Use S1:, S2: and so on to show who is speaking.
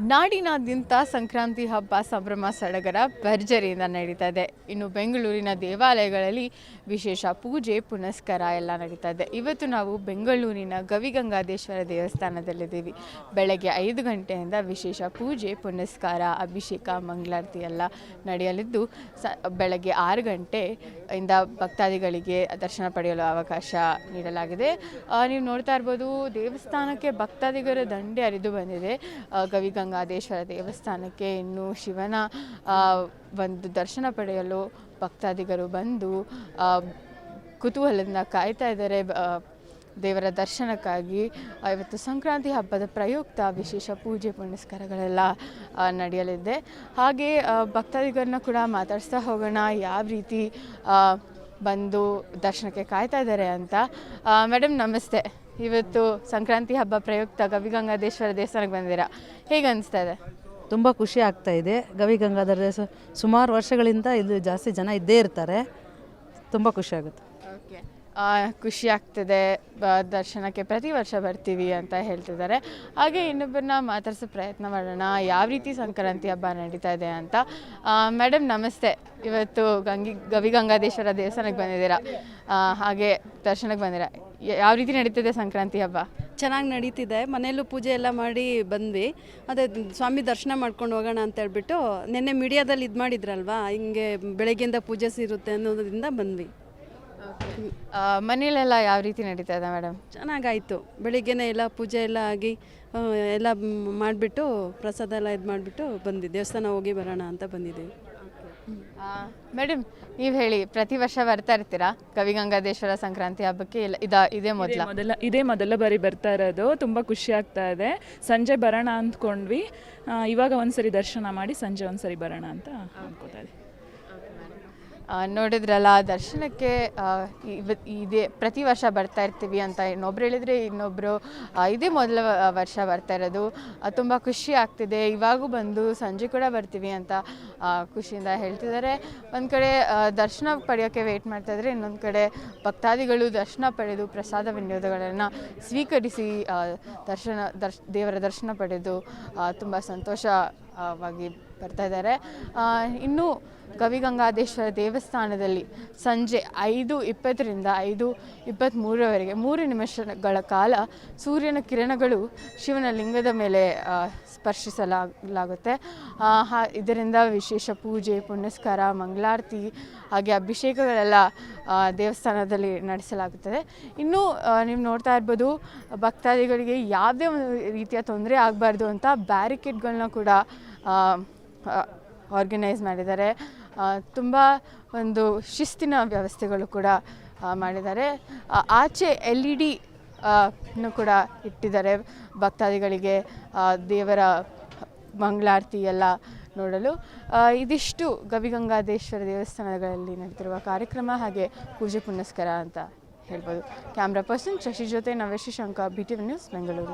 S1: ನಾಡಿನಾದ್ಯಂತ ಸಂಕ್ರಾಂತಿ ಹಬ್ಬ ಸಂಭ್ರಮ ಸಡಗರ ಭರ್ಜರಿಯಿಂದ ನಡೀತಾ ಇದೆ. ಇನ್ನು ಬೆಂಗಳೂರಿನ ದೇವಾಲಯಗಳಲ್ಲಿ ವಿಶೇಷ ಪೂಜೆ ಪುನಸ್ಕಾರ ಎಲ್ಲ ನಡೀತಾ ಇದೆ. ಇವತ್ತು ನಾವು ಬೆಂಗಳೂರಿನ ಗವಿಗಂಗಾಧೇಶ್ವರ ದೇವಸ್ಥಾನದಲ್ಲಿದ್ದೀವಿ. ಬೆಳಗ್ಗೆ ಐದು ಗಂಟೆಯಿಂದ ವಿಶೇಷ ಪೂಜೆ ಪುನಸ್ಕಾರ ಅಭಿಷೇಕ ಮಂಗಳಾರತಿ ಎಲ್ಲ ನಡೆಯಲಿದ್ದು ಸ ಬೆಳಗ್ಗೆ ಆರು ಗಂಟೆಯಿಂದ ಭಕ್ತಾದಿಗಳಿಗೆ ದರ್ಶನ ಪಡೆಯಲು ಅವಕಾಶ ನೀಡಲಾಗಿದೆ. ನೀವು ನೋಡ್ತಾ ಇರ್ಬೋದು ದೇವಸ್ಥಾನಕ್ಕೆ ಭಕ್ತಾದಿಗರ ದಂಡೆ ಹರಿದು ಬಂದಿದೆ. ಆ, ಗವಿಗಂಗಾಧೇಶ್ವರ ದೇವಸ್ಥಾನಕ್ಕೆ ಇನ್ನು ಶಿವನ ಒಂದು ದರ್ಶನ ಪಡೆಯಲು ಭಕ್ತಾದಿಗರು ಬಂದು ಕುತೂಹಲದಿಂದ ಕಾಯ್ತಾ ಇದ್ದಾರೆ. ದೇವರ ದರ್ಶನಕ್ಕಾಗಿ ಇವತ್ತು ಸಂಕ್ರಾಂತಿ ಹಬ್ಬದ ಪ್ರಯುಕ್ತ ವಿಶೇಷ ಪೂಜೆ ಪುನಸ್ಕಾರಗಳೆಲ್ಲ ನಡೆಯಲಿದೆ. ಹಾಗೆ ಭಕ್ತಾದಿಗರನ್ನ ಕೂಡ ಮಾತಾಡಿಸ್ತಾ ಹೋಗೋಣ, ಯಾವ ರೀತಿ ಬಂದು ದರ್ಶನಕ್ಕೆ ಕಾಯ್ತಾ ಇದ್ದಾರೆ ಅಂತ. ಮೇಡಮ್ ನಮಸ್ತೆ. ಇವತ್ತು ಸಂಕ್ರಾಂತಿ ಹಬ್ಬ ಪ್ರಯುಕ್ತ ಗವಿಗಂಗಾದೇಶ್ವರ ದೇವಸ್ಥಾನಕ್ಕೆ ಬಂದಿದ್ದೀರಾ? ಹೇಗೆ ಅನಿಸ್ತಾ ಇದೆ?
S2: ತುಂಬ ಖುಷಿ ಆಗ್ತಾ ಇದೆ. ಗವಿಗಂಗಾಧರ ದೇವಸ್ಥಾನ ಸುಮಾರು ವರ್ಷಗಳಿಂದ ಇದು ಜಾಸ್ತಿ ಜನ ಇದ್ದೇ ಇರ್ತಾರೆ. ತುಂಬ ಖುಷಿ ಆಗುತ್ತೆ.
S1: ಓಕೆ. ಖುಷಿ ಆಗ್ತಿದೆ ದರ್ಶನಕ್ಕೆ ಪ್ರತಿ ವರ್ಷ ಬರ್ತೀವಿ ಅಂತ ಹೇಳ್ತಿದ್ದಾರೆ. ಹಾಗೆ ಇನ್ನೊಬ್ಬರನ್ನ ಮಾತಾಡಿಸೋ ಪ್ರಯತ್ನ ಮಾಡೋಣ. ಯಾವ ರೀತಿ ಸಂಕ್ರಾಂತಿ ಹಬ್ಬ ನಡೀತಾ ಇದೆ ಅಂತ? ಮೇಡಮ್ ನಮಸ್ತೆ. ಇವತ್ತು ಗಂಗಿ ಗವಿಗಂಗಾದೇಶ್ವರ ದೇವಸ್ಥಾನಕ್ಕೆ ಬಂದಿದ್ದೀರಾ? ಹಾಗೆ ದರ್ಶನಕ್ಕೆ ಬಂದಿರಾ? ಯಾವ ರೀತಿ ನಡೀತಿದೆ ಸಂಕ್ರಾಂತಿ ಹಬ್ಬ?
S3: ಚೆನ್ನಾಗಿ ನಡೀತಿದೆ. ಮನೆಯಲ್ಲೂ ಪೂಜೆ ಎಲ್ಲ ಮಾಡಿ ಬಂದ್ವಿ. ಅದೇ ಸ್ವಾಮಿ ದರ್ಶನ ಮಾಡ್ಕೊಂಡು ಹೋಗೋಣ ಅಂತ ಹೇಳ್ಬಿಟ್ಟು ನಿನ್ನೆ ಮೀಡಿಯಾದಲ್ಲಿ ಇದು ಮಾಡಿದ್ರಲ್ವಾ? ಹಿಂಗೆ ಬೆಳಗ್ಗೆಯಿಂದ ಪೂಜೆ ಸಿರುತ್ತೆ ಅನ್ನೋದ್ರಿಂದ ಬಂದ್ವಿ.
S1: ಆ, ಮನೇಲೆಲ್ಲ ಯಾವ ರೀತಿ ನಡೀತಾ ಇದೆ ಮೇಡಮ್?
S3: ಚೆನ್ನಾಗಾಯಿತು. ಬೆಳಿಗ್ಗೆನೇ ಎಲ್ಲ ಪೂಜೆ ಎಲ್ಲ ಆಗಿ ಆ, ಎಲ್ಲ ಮಾಡಿಬಿಟ್ಟು ಪ್ರಸಾದ ಎಲ್ಲ ಇದು ಮಾಡಿಬಿಟ್ಟು ಬಂದಿ ದೇವಸ್ಥಾನ ಹೋಗಿ ಬರೋಣ ಅಂತ ಬಂದಿದ್ದೀವಿ.
S1: ಮೇಡಮ್ ನೀವು ಹೇಳಿ ಪ್ರತಿ ವರ್ಷ ಬರ್ತಾ ಇರ್ತೀರಾ? ಕವಿಗಂಗಾದೇಶ್ವರ ಸಂಕ್ರಾಂತಿ ಹಬ್ಬಕ್ಕೆ ಇಲ್ಲ ಇದಾ ಇದೇ ಮೊದಲ
S4: ಇದೇ ಮೊದಲ? ಇದೇ ಮೊದಲ ಬಾರಿ ಬರ್ತಾ ಇರೋದು. ತುಂಬ ಖುಷಿ ಆಗ್ತಾ ಇದೆ. ಸಂಜೆ ಬರೋಣ ಅಂದ್ಕೊಂಡ್ವಿ. ಆ, ಇವಾಗ ಒಂದ್ಸರಿ ದರ್ಶನ ಮಾಡಿ ಸಂಜೆ ಒಂದ್ಸರಿ ಬರೋಣ ಅಂತ ಅನ್ಕೋತಾ
S1: ಇದೆ ನೋಡಿದ್ರಲ್ಲ, ದರ್ಶನಕ್ಕೆ ಇದೇ ಪ್ರತಿ ವರ್ಷ ಬರ್ತಾ ಇರ್ತೀವಿ ಅಂತ ಇನ್ನೊಬ್ರು ಹೇಳಿದ್ರೆ ಇನ್ನೊಬ್ಬರು ಇದೇ ಮೊದಲ ವರ್ಷ ಬರ್ತಾ ಇರೋದು. ತುಂಬ ಖುಷಿ ಆಗ್ತಿದೆ. ಇವಾಗೂ ಬಂದು ಸಂಜೆ ಕೂಡ ಬರ್ತೀವಿ ಅಂತ ಖುಷಿಯಿಂದ ಹೇಳ್ತಿದ್ದಾರೆ. ಒಂದು ಕಡೆ ದರ್ಶನ ಪಡೆಯೋಕ್ಕೆ ವೆಯ್ಟ್ ಮಾಡ್ತಾ ಇದ್ರೆ ಇನ್ನೊಂದು ಕಡೆ ಭಕ್ತಾದಿಗಳು ದರ್ಶನ ಪಡೆದು ಪ್ರಸಾದ ವಿನಿಯೋಗಗಳನ್ನು ಸ್ವೀಕರಿಸಿ ದರ್ಶನ, ದರ್ಶ್, ದೇವರ ದರ್ಶನ ಪಡೆದು ತುಂಬ ಸಂತೋಷವಾಗಿ ಬರ್ತಾ ಇದ್ದಾರೆ. ಇನ್ನು ಗವಿಗಂಗಾಧೇಶ್ವರ ದೇವಸ್ಥಾನದಲ್ಲಿ ಸಂಜೆ ಐದು ಇಪ್ಪತ್ತರಿಂದ ಐದು ಇಪ್ಪತ್ತ್ಮೂರವರೆಗೆ ಮೂರು ನಿಮಿಷಗಳ ಕಾಲ ಸೂರ್ಯನ ಕಿರಣಗಳು ಶಿವನ ಲಿಂಗದ ಮೇಲೆ ಸ್ಪರ್ಶಿಸಲಾಗುತ್ತೆ. ಇದರಿಂದ ವಿಶೇಷ ಪೂಜೆ, ಪುನಸ್ಕಾರ, ಮಂಗಳಾರತಿ ಹಾಗೆ ಅಭಿಷೇಕಗಳೆಲ್ಲ ದೇವಸ್ಥಾನದಲ್ಲಿ ನಡೆಸಲಾಗುತ್ತದೆ. ಇನ್ನು ನೀವು ನೋಡ್ತಾ ಇರ್ಬೋದು, ಭಕ್ತಾದಿಗಳಿಗೆ ಯಾವುದೇ ರೀತಿಯ ತೊಂದರೆ ಆಗಬಾರ್ದು ಅಂತ ಬ್ಯಾರಿಕೇಡ್ಗಳನ್ನ ಕೂಡ ಆರ್ಗನೈಸ್ ಮಾಡಿದ್ದಾರೆ. ತುಂಬ ಒಂದು ಶಿಸ್ತಿನ ವ್ಯವಸ್ಥೆಗಳು ಕೂಡ ಮಾಡಿದ್ದಾರೆ. ಆಚೆ ಎಲ್ ಇ ಡಿ ಕೂಡ ಇಟ್ಟಿದ್ದಾರೆ. ಭಕ್ತಾದಿಗಳಿಗೆ ದೇವರ ಮಂಗಳಾರತಿ ಎಲ್ಲ ನೋಡಲು. ಇದಿಷ್ಟು ಗವಿಗಂಗಾದೇಶ್ವರ ದೇವಸ್ಥಾನಗಳಲ್ಲಿ ನಡೆದಿರುವ ಕಾರ್ಯಕ್ರಮ ಹಾಗೆ ಪೂಜೆ ಪುನಸ್ಕಾರ ಅಂತ ಹೇಳ್ಬೋದು. ಕ್ಯಾಮ್ರಾ ಪರ್ಸನ್ ಶಶಿ ಜೊತೆ ನವೇಶಿ ಶಂಕ B T V news Bengaluru